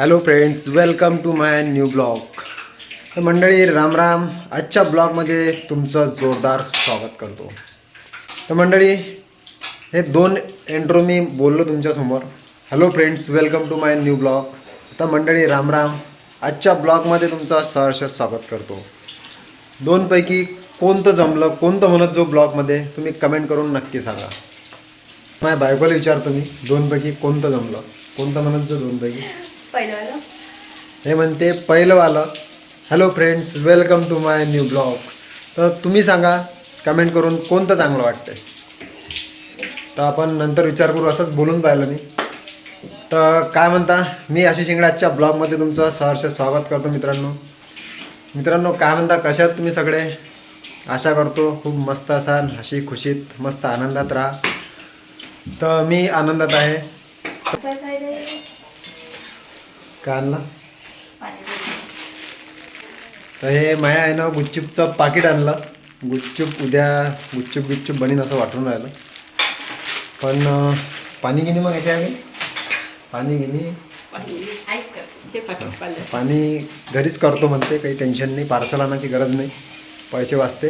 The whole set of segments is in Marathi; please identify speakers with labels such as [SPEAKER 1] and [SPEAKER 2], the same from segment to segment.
[SPEAKER 1] Hello friends welcome to my new blog तर मंडळी राम राम. आजच्या ब्लॉगमध्ये तुमचं जोरदार स्वागत करतो. तर मंडळी हे दोन एंट्रो मी बोललो तुमच्यासमोर hello friends welcome to my new blog तर मंडळी राम राम. आजच्या ब्लॉगमध्ये तुमचं सहर्ष स्वागत करतो. दोनपैकी कोणतं जमलं कोणतं म्हणत जो ब्लॉगमध्ये तुम्ही कमेंट करून नक्की सांगा. माझ्या बायकोला विचारतो मी दोनपैकी कोणतं जमलं? कोणतं म्हणत जो दोनपैकी?
[SPEAKER 2] पहिलं
[SPEAKER 1] हे म्हणते पहिलंवालं. Hello friends welcome to my new blog तर तुम्ही सांगा कमेंट करून कोणतं चांगलं वाटतंय? तर आपण नंतर विचार करू असंच बोलून पाहिलं मी. तर काय म्हणता? मी आशिष शिंगडाच्या ब्लॉगमध्ये तुमचं सहर्ष स्वागत करतो मित्रांनो. मित्रांनो काय म्हणता? कशात तुम्ही सगळे? आशा करतो खूप मस्त असाल हशी खुशीत मस्त आनंदात राहा. तर मी आनंदात आहे. आणलं
[SPEAKER 2] पाणी
[SPEAKER 1] तर हे माया आहे ना गुपचूपचं पाकिट आणलं. गुपचूप उद्या गुपचूप गुपचूप बनीन असं वाटून राहिलं. पण पाणी घेणे मग येते आम्ही. पाणी घेणे पाणी घरीच करतो म्हणते काही टेन्शन नाही पार्सल आणायची गरज नाही. पैसे वाचते.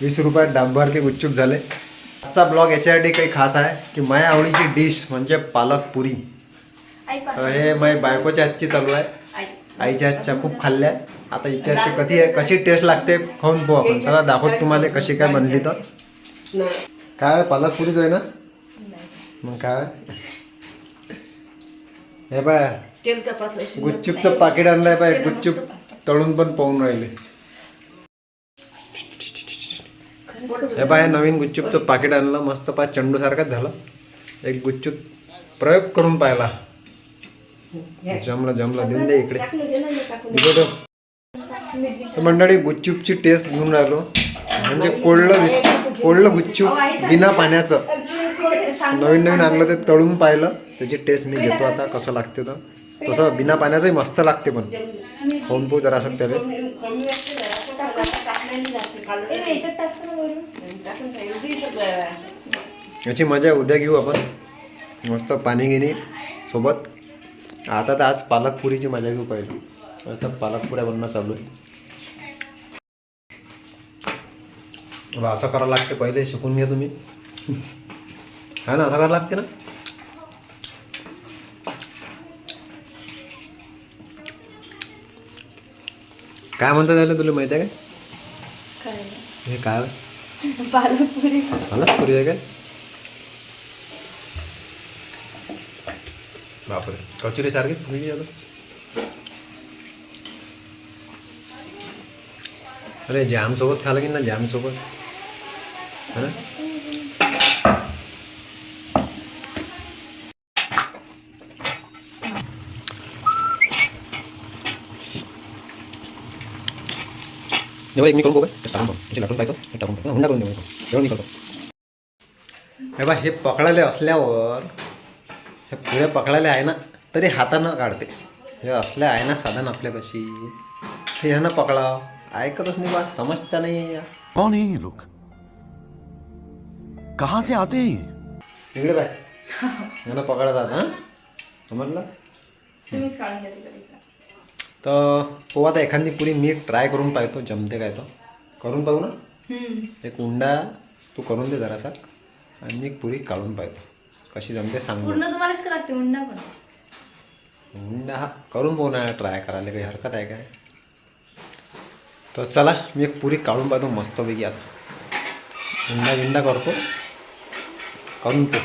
[SPEAKER 1] वीस रुपयात डाबभर के गुपचूप झाले. आजचा ब्लॉग याच्यासाठी काही खास आहे की माझ्या आवडीची डिश म्हणजे पालक पुरी. हे माझ्या बायकोच्या हातची चालू आहे.
[SPEAKER 2] आई.
[SPEAKER 1] आईच्या हातच्या खूप खाल्ल्या आता हिच्या हातची कधी कशी टेस्ट लागते खाऊन पाहू आपण. चला दाखवत तुम्हाला कशी काय बनली तर. काय पालक पुरीच आहे ना? मग काय? हे बाय गुपचूपचं पाकिट आणलंय बाय गुपचूप तळून पण पाहून राहिले. हे बाय नवीन गुपचूपचं पाकिट आणलं. मस्त पा चंडू सारखाच झालं. एक गुपचूप प्रयोग करून पाहिला. जमलं जमलं देऊन दे इकडे. तर मंडळी गुच्चूपची टेस्ट घेऊन राहिलो म्हणजे कोळलं विस कोळलं गुच्चूप बिना पाण्याचं नवीन नवीन आणलं ते तळून पाहिलं त्याची टेस्ट मी घेतो आता कसं लागते तर तसं बिना पाण्याचंही मस्त लागते पण खाऊन पोहू जरा असं त्याला याची मजा उद्या घेऊ आपण मस्त पाणी घेणे सोबत आता तर आज पालक पुरीची मजा घेऊ पाहिजे. मस्त पालक पुऱ्या बनणं चालू आहे. असं करावं लागते पहिले शिकून घ्या तुम्ही. हा ना असं करावं लागते ना? काय म्हणतात झालं तुला माहिती आहे काय? हे काय?
[SPEAKER 2] पालकपुरी.
[SPEAKER 1] पालक पुरी आहे काय? बापरे. कचोरी सारखीच फुगली आता. अरे जॅम सोबत खायला की ना जॅम सोबत? है ना? जेव्हा एक मी करून टाकून लाटून पाहिजे हे टाकून हुंडा करून देऊ मी करतो. हे बा हे पकडायला असल्यावर हे पुढे पकडायला आहे ना तरी हातानं काढते. हे असल्या आहे ना साधन आपल्यापाशी. हे ह्यानं पकडा ऐकतच नाही बा समजता नाही या.
[SPEAKER 3] कौन है ये लोग? कहां से आते हैं?
[SPEAKER 1] इकडे बाय ह्यानं पकडा जात हां? समजलं?
[SPEAKER 2] तुम्हीच काढून घ्या तिकडे
[SPEAKER 1] तर हो आता एखादी पुरी मी ट्राय करून पाहतो जमते काय तो. करून पाहू ना? एक उंडा तू करून दे जरासा. आणि मी पुरी काढून पाहतो. कशी जमते सांग?
[SPEAKER 2] पूर्ण तुम्हालाच करावं लागते उंडा पण.
[SPEAKER 1] उंडा हा करून पाहू ना ट्राय करायला काही हरकत आहे काय? तर चला मी एक पुरी काढून पाहतो मस्तपैकी आता. उंडा गिंडा करतो. करून तो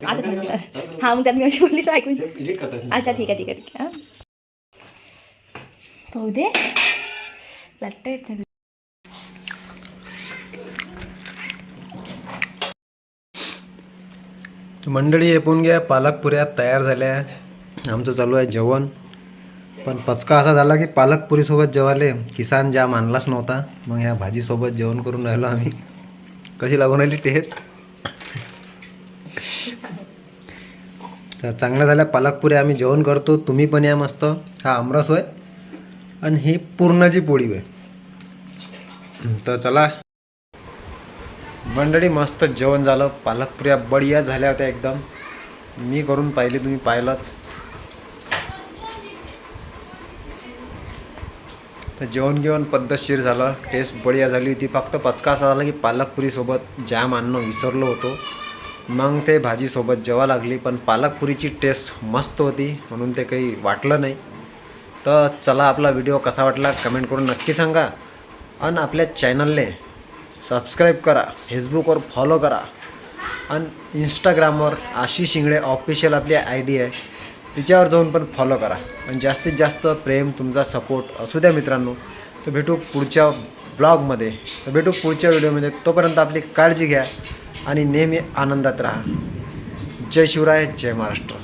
[SPEAKER 4] आता. हा मग त्यात मी अशी बोलली तर ऐकून अच्छा ठीक आहे ठीक आहे ठीक आहे हा. पाहू दे. लाटता
[SPEAKER 1] मंडळी हे पण घ्या. पालकपुऱ्या तयार झाल्या. आमचं चालू आहे जेवण. पण पचका असा झाला की पालकपुरीसोबत जेवाले किसान जाम आणलाच नव्हता. मग ह्या भाजीसोबत जेवण करून राहिलो आम्ही. कशी लागून राहिली टेस्ट तर चांगल्या झाल्या. पालकपुऱ्या आम्ही जेवण करतो. तुम्ही पण या मस्त. हा आमरस होय. आणि ही पूर्णाची पोळी होय. तर चला. मंडळी मस्त जेवण झालं. पालकपुऱ्या बढिया झाल्या होत्या एकदम. मी करून पाहिली तुम्ही पाहिलंच. तर जेवण घेऊन पद्धतशीर झालं. टेस्ट बढिया झाली होती. फक्त पचका असा झाला की पालकपुरीसोबत जाम आणणं विसरलो होतो. मग ते भाजीसोबत जेवा लागली पण पालकपुरीची टेस्ट मस्त होती म्हणून ते काही वाटलं नाही. तर चला आपला व्हिडिओ कसा वाटला? कमेंट करून नक्की सांगा. आणि आपल्या चॅनलने सबस्क्राईब करा फेसबुकवर फॉलो करा. आणि इंस्टाग्रामवर आशिष शिंगडे ऑफिशियल आपली आय डी आहे. तिच्यावर जाऊन पण फॉलो करा. आणि जास्तीत जास्त प्रेम तुमचा सपोर्ट असू द्या मित्रांनो. तर भेटू पुढच्या ब्लॉगमध्ये तर भेटू पुढच्या व्हिडिओमध्ये तोपर्यंत आपली काळजी घ्या आणि नेहमी आनंदात राहा. जय शिवराय जय महाराष्ट्र.